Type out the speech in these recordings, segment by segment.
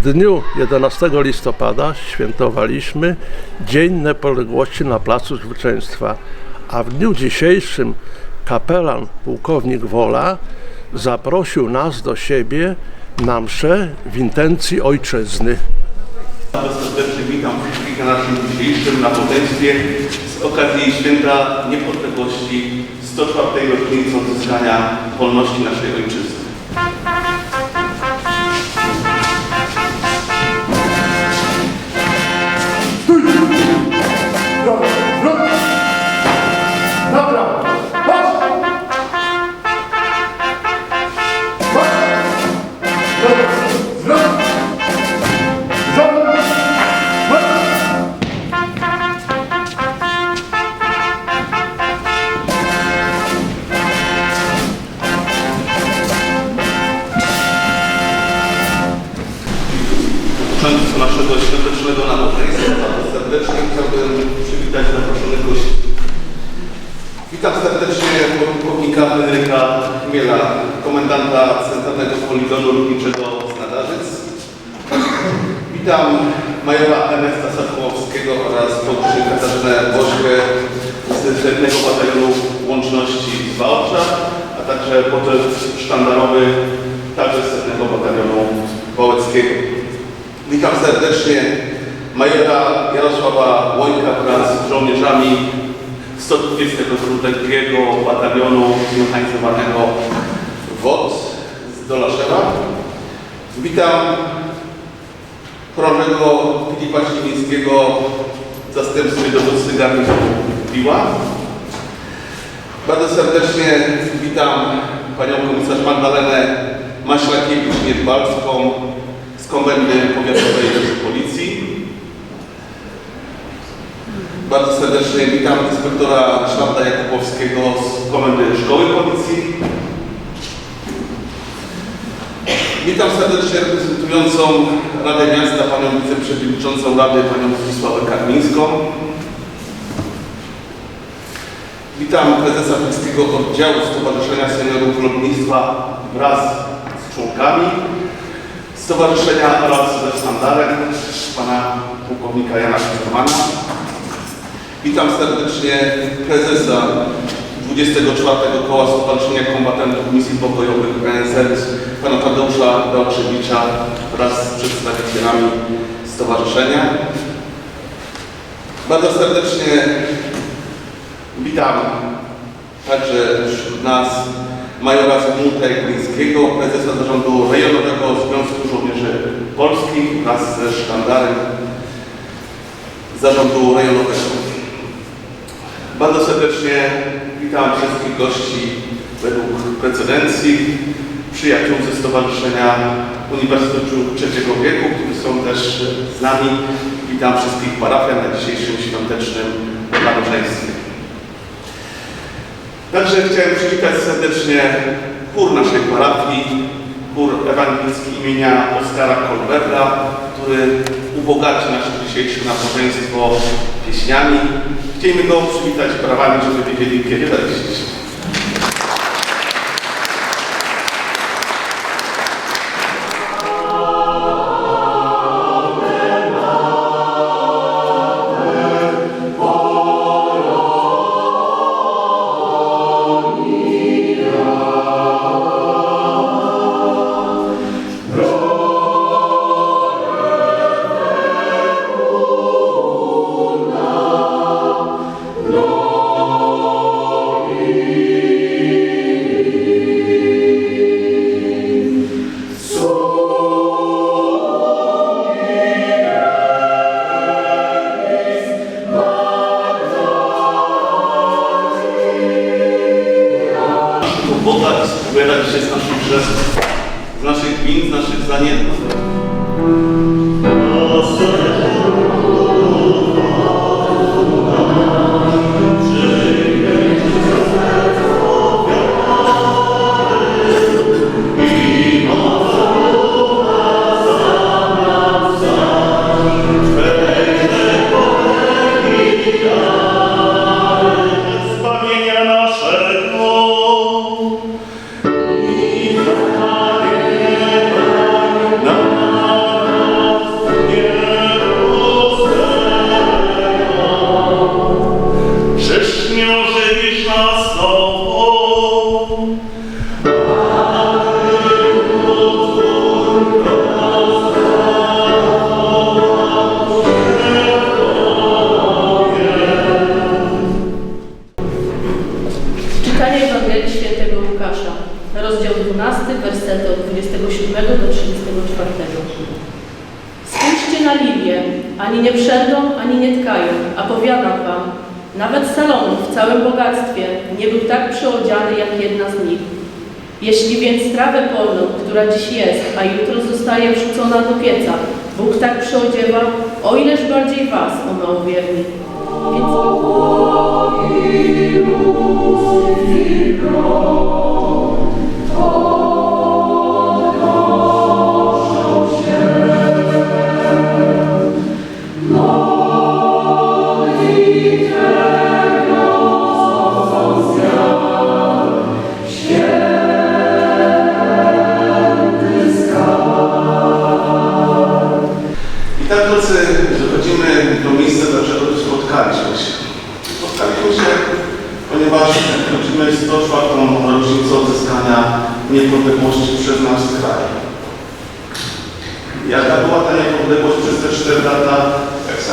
dniu 11 listopada świętowaliśmy Dzień Niepodległości na Placu Zwycięstwa, a w dniu dzisiejszym kapelan pułkownik Wola zaprosił nas do siebie na mszę w intencji ojczyzny. Bardzo serdecznie witam wszystkich na naszym dzisiejszym nabożeństwie z okazji Święta Niepodległości 104. rocznicy odzyskania wolności naszej ojczyzny. Komendanta Centralnego Poligonu Lotniczego z Nadarzyc. Witam majora Ernesta Sadkołowskiego oraz podróżnik Katarzynę Bośkę z Setnego Batalionu Łączności z Wałcza, a także poczet sztandarowy także z Setnego Batalionu Wałeckiego. Witam serdecznie majora Jarosława Łońka wraz z żołnierzami 122 Batalionu Zmechanizowanego WOT z Dolaszewa. Witam chorążego Filipa Śliwińskiego w zastępstwie dowódcy garnizonu Piła. Bardzo serdecznie witam panią komisarz Magdalenę Maślakiewicz-Niedbalską z Komendy Powiatowej Policji. Bardzo serdecznie witam inspektora Szlanda Jakubowskiego z Komendy Szkoły Policji. Witam serdecznie reprezentującą Radę Miasta, panią wiceprzewodniczącą Rady, panią Zdzisławę Karmińską. Witam prezesa Polskiego Oddziału Stowarzyszenia Seniorów Lotnictwa wraz z członkami Stowarzyszenia oraz ze sztandarem pana pułkownika Jana Sztermana. Witam serdecznie prezesa 24 Koła Stowarzyszenia Kombatantów Misji Pokojowych ONZ, pana Tadeusza Dałkrzewicza wraz z przedstawicielami stowarzyszenia. Bardzo serdecznie witam także wśród nas majora Zygmunta Jaglińskiego, prezesa zarządu Rejonowego Związku Żołnierzy Polskich wraz ze sztandarem zarządu rejonowego. Bardzo serdecznie witam wszystkich gości według precedencji, przyjaciół ze Stowarzyszenia Uniwersytetu Trzeciego Wieku, którzy są też z nami. Witam wszystkich parafian na dzisiejszym świątecznym nabożeństwie. Także chciałem przywitać serdecznie chór naszej parafii, chór ewangelicki imienia Oskara Kolberga, który ubogaci nasze dzisiejsze nabożeństwo pieśniami. Chcielibyśmy go przywitać prawami, żeby wiedzieli, kiedy wejść. Nawet Salomon w całym bogactwie nie był tak przyodziany jak jedna z nich. Jeśli więc trawę polną, która dziś jest, a jutro zostaje wrzucona do pieca, Bóg tak przyodziewa, o ileż bardziej was, o małowierni. Więc...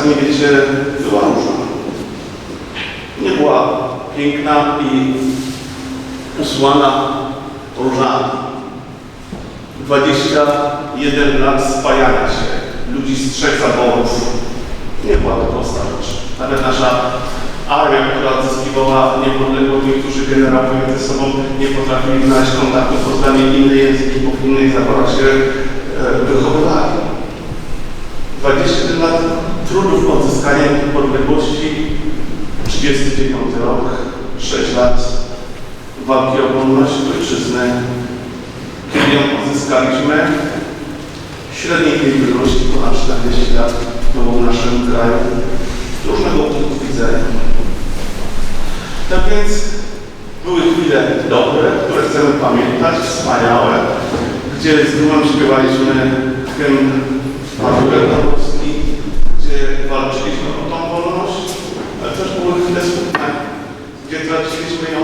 sami wiecie, była różna. Nie była piękna i usłana różami. 21 lat spajania się ludzi z trzech zaborów. Nie była to prosta rzecz. Nawet nasza armia, która odzyskiwała niepodległość, niektórzy generałowie ze sobą nie potrafili znaleźć kontaktu Polskami inne języki, bo w innych zaborach się e, wychowywali. 21 lat trudów odzyskania niepodległości, 39 rok, 6 lat walki o wolność ojczyzny, kiedy ją odzyskaliśmy, średniej tej wielkości ponad 40 lat było w naszym kraju. Z różnego punktu widzenia. Tak więc były chwile dobre, które chcemy pamiętać, wspaniałe, gdzie z dumą śpiewaliśmy hymn Margaret Polski, gdzie walczyliśmy o tą wolność, ale też były chwile smutne, gdzie traciliśmy ją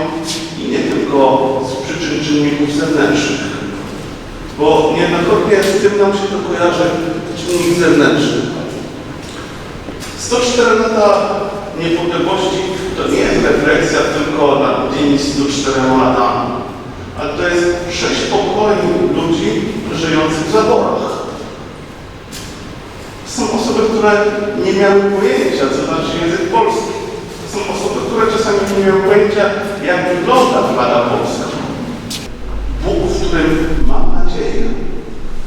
i nie tylko z przyczyn czynników zewnętrznych, bo niejednokrotnie z nam się to kojarzy czynnik zewnętrzny. 104 lata niepodległości to nie jest refleksja tylko nad tymi 104 latami, ale to jest sześć pokoleń ludzi żyjących w zaborach. Są osoby, które nie miały pojęcia, co znaczy język polski. Są osoby, które czasami nie miały pojęcia, jak wygląda flaga polska. Bóg, w którym mam nadzieję.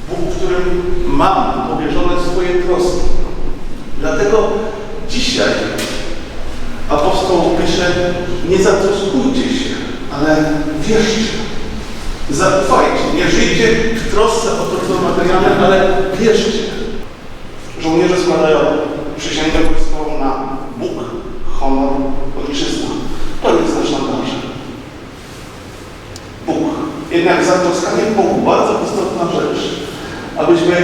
Bóg, w którym mam powierzone swoje troski. Dlatego dzisiaj apostoł pisze, nie zatroskujcie się, ale wierzcie. Zaufajcie, nie żyjcie w trosce o to, co materialne, ale wierzcie. Żołnierze składają przysięgę wojskową na Bóg, honor, ojczyzna. To jest nasz szantaż. Bóg. Jednak zatroskanie Bogu, bardzo istotna rzecz, abyśmy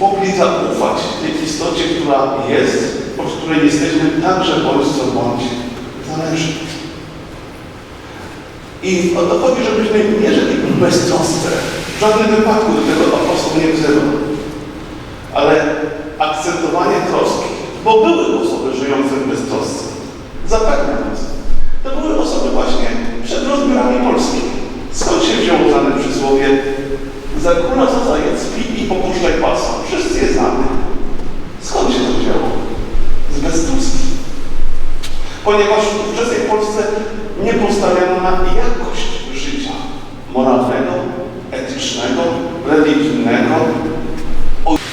mogli zaufać tej istocie, która jest, od której jesteśmy także bądź co bądź zależni. I o to chodzi, żebyśmy nie żyli beztrosce. W żadnym wypadku do tego apostoł nie wzywa. Ale akcentowanie troski, bo były osoby żyjące w beztrosce. Zapewniam Was. To były osoby właśnie przed rozbiorami Polski. Skąd się wzięło znane przysłowie za króla za zajec i popuszczaj pasa. Wszyscy je znamy. Skąd się to wzięło? Z beztroski. Ponieważ w ówczesnej Polsce nie postawiano na jakość życia moralnego, etycznego, religijnego.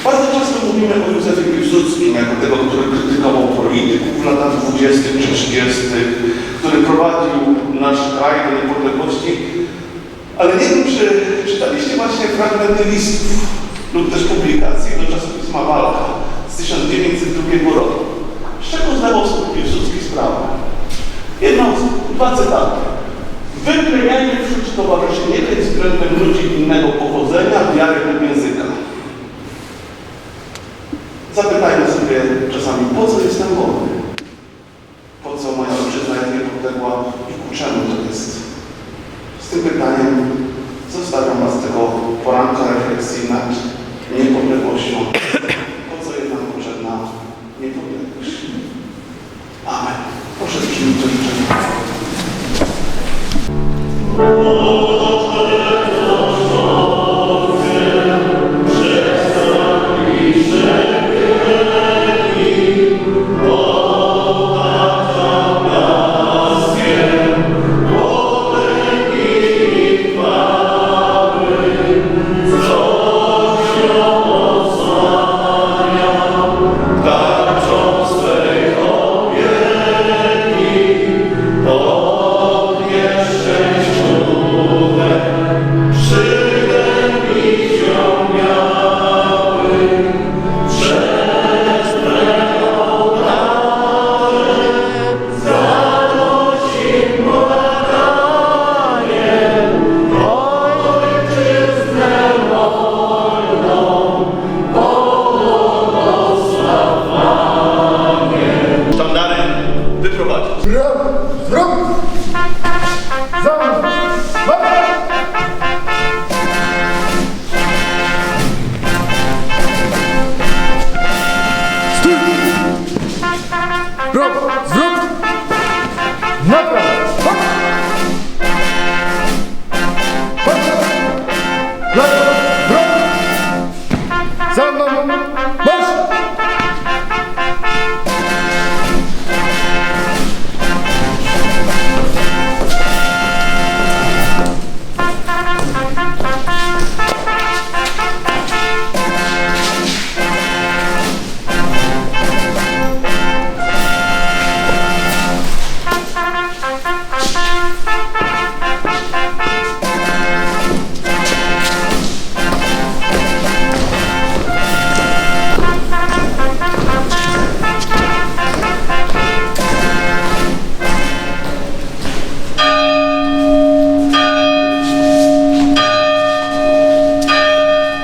Bardzo często mówimy o Józefie Piłsudskim jako tego, który krytykował polityków w latach 20. czy 30., który prowadził nasz kraj do niepodległości. Ale nie wiem, czy czytaliście właśnie fragmenty listów lub też publikacji do czasopisma Walka z 1902 roku. Z czego zdawał sobie Piłsudski sprawę? Jedno, dwa cytaty. Wyplenianie wśród towarzyszy niechęć względem ludzi innego pochodzenia, wiary lub języka. Zapytajmy sobie czasami, po co jestem wolny? Po co moja ojczyzna jest niepodległa? Czemu to jest? Tym pytaniem zostawiam Was tego poranka refleksji nad niepodległością. Po co jest nam potrzebna niepodległość? Amen. Proszę przyjmij to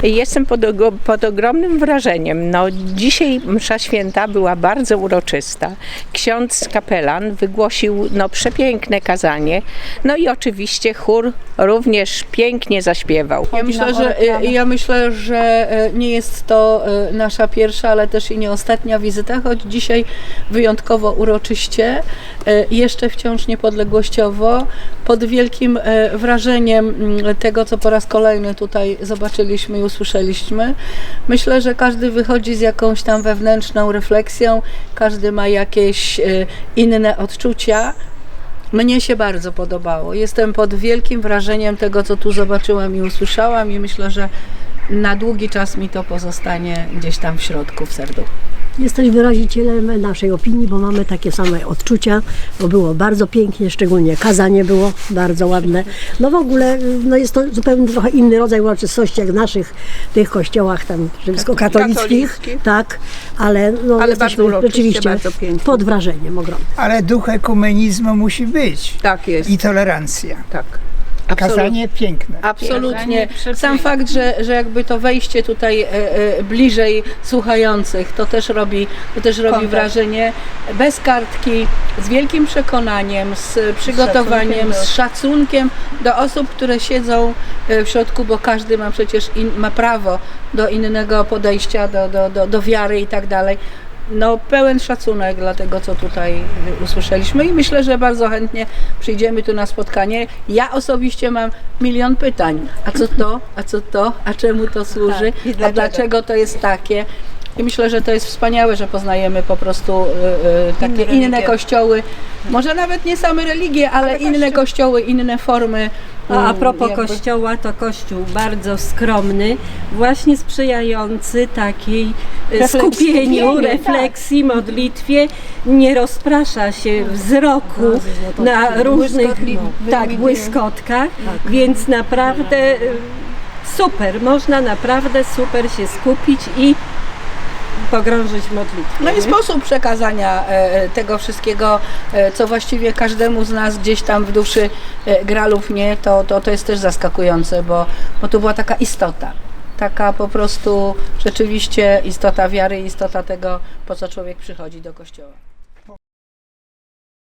Jestem pod, pod ogromnym wrażeniem. No, dzisiaj msza święta była bardzo uroczysta. Ksiądz kapelan wygłosił no, przepiękne kazanie. No i oczywiście chór również pięknie zaśpiewał. Ja myślę, że, y, ja myślę, że y, nie jest to y, nasza pierwsza, ale też i nie ostatnia wizyta, choć dzisiaj wyjątkowo uroczyście, jeszcze wciąż niepodległościowo, pod wielkim wrażeniem mm, tego, co po raz kolejny tutaj zobaczyliśmy i usłyszeliśmy. Myślę, że każdy wychodzi z jakąś tam wewnętrzną refleksją, każdy ma jakieś y, inne odczucia. Mnie się bardzo podobało. Jestem pod wielkim wrażeniem tego, co tu zobaczyłam i usłyszałam, i myślę, że na długi czas mi to pozostanie gdzieś tam w środku, w serduchu. Jesteś wyrazicielem naszej opinii, bo mamy takie same odczucia, bo było bardzo pięknie, szczególnie kazanie było bardzo ładne. No w ogóle no jest to zupełnie trochę inny rodzaj uroczystości jak w naszych tych kościołach tam rzymskokatolickich, Katolickich. tak, ale, no, Ale jesteśmy bardzo uroczyście, rzeczywiście bardzo pięknie. pod wrażeniem ogromnym. Ale duch ekumenizmu musi być. Tak jest. I tolerancja. Tak. Kazanie piękne. Absolutnie. Sam fakt, że, że jakby to wejście tutaj e, e, bliżej słuchających, to też robi, to też robi wrażenie. Bez kartki, z wielkim przekonaniem, z przygotowaniem, z szacunkiem do osób, które siedzą e, w środku, bo każdy ma przecież in, ma prawo do innego podejścia, do, do, do, do wiary i tak dalej. No, pełen szacunek dla tego, co tutaj usłyszeliśmy i myślę, że bardzo chętnie przyjdziemy tu na spotkanie. Ja osobiście mam milion pytań. A co to? A co to? A czemu to służy? A dlaczego to jest takie? I myślę, że to jest wspaniałe, że poznajemy po prostu y, y, takie inne, kościoły. Może nawet nie same religie, ale, inne kościoły, inne formy. A, a propos jakby- kościoła, to kościół bardzo skromny, właśnie sprzyjający takiej e, Refleksji. skupieniu, refleksji, modlitwie, nie rozprasza się wzroku na różnych tak, błyskotkach, więc naprawdę e, super, można naprawdę super się skupić i pogrążyć w modlitwie. No i sposób przekazania e, tego wszystkiego, e, co właściwie każdemu z nas gdzieś tam w duszy e, gra lub nie, to, to, to jest też zaskakujące, bo, bo to była taka istota. Taka po prostu rzeczywiście istota wiary, istota tego, po co człowiek przychodzi do kościoła.